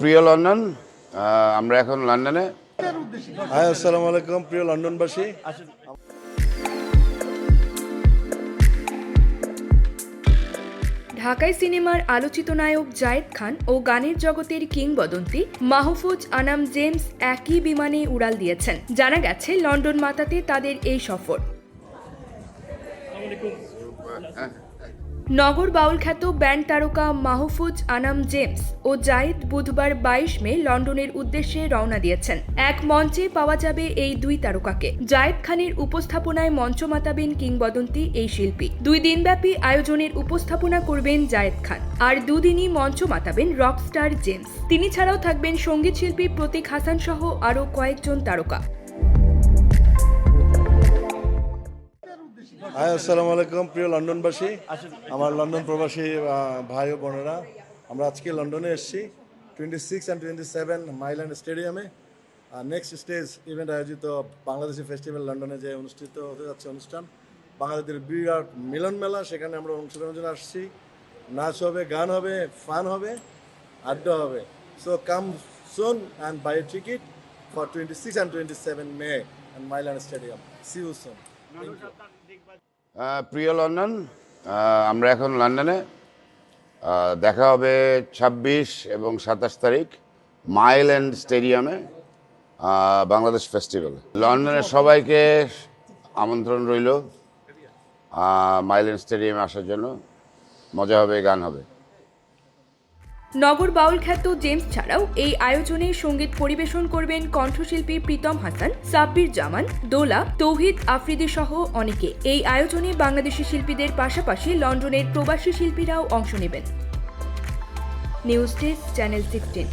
প্রিয় লন্ডন আমরা এখন লন্ডনে। হাই আসসালামু আলাইকুম প্রিয় লন্ডনবাসী। ঢাকাই সিনেমার আলোচিত নায়ক জায়েদ খান ও গানের জগতের কিংবদন্তি মাহফুজ আনাম জেমস একই বিমানে উড়াল দিয়েছেন। জানা গেছে লন্ডন মাতাতে তাদের এই সফর। নগর বাউল খ্যাত ব্যান্ড তারকা মাহফুজ আনাম জেমস ও জায়েদ বুধবার বাইশ মে লন্ডনের উদ্দেশ্যে রওনা দিয়েছেন। এক মঞ্চে পাওয়া যাবে এই দুই তারকাকে। জায়েদ খানের উপস্থাপনায় মঞ্চ মাতাবেন কিংবদন্তি এই শিল্পী। দুই দিনব্যাপী আয়োজনের উপস্থাপনা করবেন জায়েদ খান। আর দুদিনই মঞ্চ মাতাবেন রকস্টার জেমস। তিনি ছাড়াও থাকবেন সংগীত শিল্পী প্রতীক হাসান সহ আরও কয়েকজন তারকা। হাই, আসসালামু আলাইকুম, প্রিয় লন্ডনবাসী, আমার লন্ডন প্রবাসী ভাই ও বোনেরা। আমরা আজকে লন্ডনে এসেছি twenty six and twenty seven Mile End স্টেডিয়ামে আর নেক্সট স্টেজ ইভেন্ট আয়োজিত বাংলাদেশি ফেস্টিভ্যাল লন্ডনে যে অনুষ্ঠিত হতে যাচ্ছে অনুষ্ঠান বাংলাদেশের বিরাট মিলন মেলা, সেখানে আমরা অংশগ্রহণের জন্য আসছি। নাচ হবে, গান হবে, ফান হবে, আড্ডা হবে। So come soon and buy ticket for twenty six and twenty seven May and Mile End stadium see you soon প্রিয় লন্ডন আমরা এখন লন্ডনে। দেখা হবে ছাব্বিশ এবং সাতাশ তারিখ মাইল অ্যান্ড স্টেডিয়ামে বাংলাদেশ ফেস্টিভ্যাল। লন্ডনের সবাইকে আমন্ত্রণ রইল মাইল অ্যান্ড স্টেডিয়ামে আসার জন্য। মজা হবে, গান হবে। নগর বাউল খ্যাত জেমস ছাড়াও এই আয়োজনে সংগীত পরিবেশন করবেন কণ্ঠশিল্পী প্রীতম হাসান, সাব্বির জামান, দোলা, তৌহিদ আফ্রিদি সহ অনেকে। এই আয়োজনে বাংলাদেশি শিল্পীদের পাশাপাশি লন্ডনের প্রবাসী শিল্পীরাও অংশ নেবেন। News desk, channel sixteen